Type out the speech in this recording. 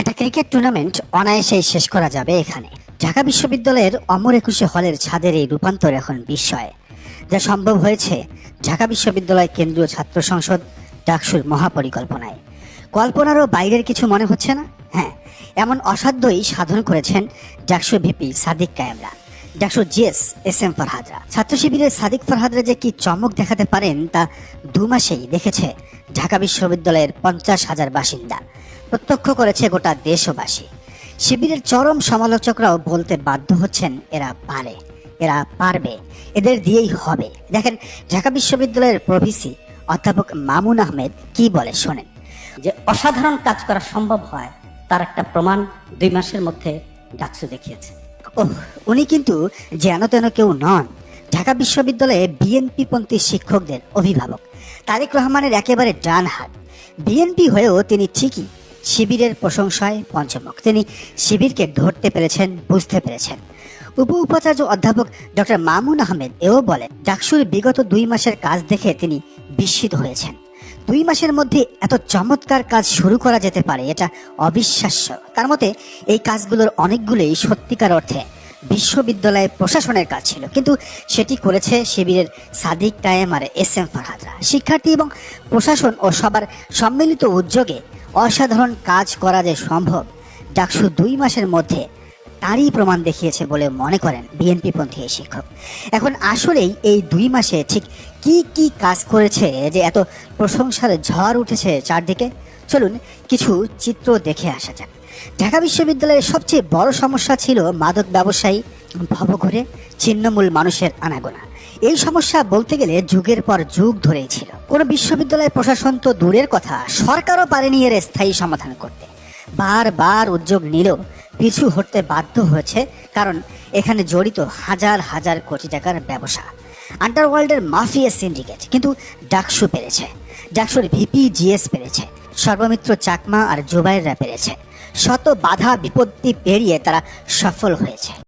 একটা cricket tournament অনায়াসেই শেষ করা যাবে এখানে। ঢাকা বিশ্ববিদ্যালয়ের অমর একুশে হলের ছাদের এই রূপান্তর এখন বিস্ময়। যা সম্ভব হয়েছে ঢাকা বিশ্ববিদ্যালয় কেন্দ্রীয় ছাত্র সংসদ ডাকসুর মহাপরিকল্পনায়। কল্পনারও বাইরের কিছু মনে হচ্ছে না? হ্যাঁ এমন অসাধ্যই সাধন করেছেন ডাকসু ভিপি সাদিক কায়েমরা। ডাকসু জিএস এস এম ফরহাদরা ছাত্র শিবিরের সাদিক ফরহাদরা যে কি চমক দেখাতে পারেন তা দু মাসেই দেখেছে ঢাকা বিশ্ববিদ্যালয়ের পঞ্চাশ হাজার বাসিন্দা। প্রত্যক্ষ করেছে গোটা দেশবাসী। শিবিরের চরম সমালোচকরাও বলতে বাধ্য হচ্ছেন, এরা পারে। এরা পারবে। এদের দিয়েই হবে। দেখেন, ঢাকা বিশ্ববিদ্যালয়ের প্রভিসি অধ্যাপক মামুন আহমেদ কি বলে শোনেন? যে অসাধারণ কাজ করা সম্ভব হয়, তার একটা প্রমাণ দুই মাসের মধ্যে ডাকসু দেখিয়েছে। উনি কিন্তু যেন তেন কেউ নন। ঢাকা বিশ্ববিদ্যালয়ে বিএনপি পন্থী শিক্ষকদের অভিভাবক। তারেক রহমানের একেবারে ডান হাত। বিএনপি হয়েও তিনি ঠিকই শিবিরের প্রশংসায় পঞ্চমুখ। তিনি শিবিরকে ধরতে পেরেছেন, বুঝতে পেরেছেন। উপ উপাচার্য অধ্যাপক ডক্টর মামুন আহমেদ এও বলেন, ডাকসুর বিগত দুই মাসের কাজ দেখে তিনি বিস্মিত হয়েছেন। দুই মাসের মধ্যে এত চমৎকার কাজ শুরু করা যেতে পারে, এটা অবিশ্বাস্য। তার মতে, এই কাজগুলোর অনেকগুলোই সত্যিকার অর্থে বিশ্ববিদ্যালয়ে প্রশাসনের কাজ ছিল, কিন্তু সেটি করেছে শিবিরের সাদিক কায়েম আর এস এম ফারহাদরা শিক্ষার্থী এবং প্রশাসন ও সবার সম্মিলিত উদ্যোগে অসাধারণ কাজ করা যে সম্ভব, ডাকসু দুই মাসের মধ্যে তারই প্রমাণ দেখিয়েছে বলে মনে করেন বিএনপি পন্থী এই শিক্ষক। এখন আসলেই এই দুই মাসে ঠিক কি কি কাজ করেছে যে এত প্রশংসার ঝড় উঠেছে চারদিকে? চলুন কিছু চিত্র দেখে আসা যাক। ঢাকা বিশ্ববিদ্যালয়ের সবচেয়ে বড় সমস্যা ছিল মাদক ব্যবসায়ী ভবঘুরে ছিন্নমূল মানুষের আনাগোনা। এই সমস্যা বলতে গেলে যুগের পর যুগ ধরেই ছিল। কোনো বিশ্ববিদ্যালয় প্রশাসন তো দূরের কথা, সরকারও পারেনি এর স্থায়ী সমাধান করতে। বারবার উদ্যোগ নিলেও পিছু হটতে বাধ্য হয়েছে, কারণ এখানে জড়িত হাজার হাজার কোটি টাকার ব্যবসা। আন্ডারওয়ার্ল্ডের মাফিয়া সিন্ডিকেট কিন্তু ডাকসু পেরেছে, ডাকসুর ভিপি জিএস পেরেছে, সর্বমিত্র চাকমা আর জুবাইররা পেরেছে। শত বাধা বিপত্তি পেরিয়ে তারা সফল হয়েছে।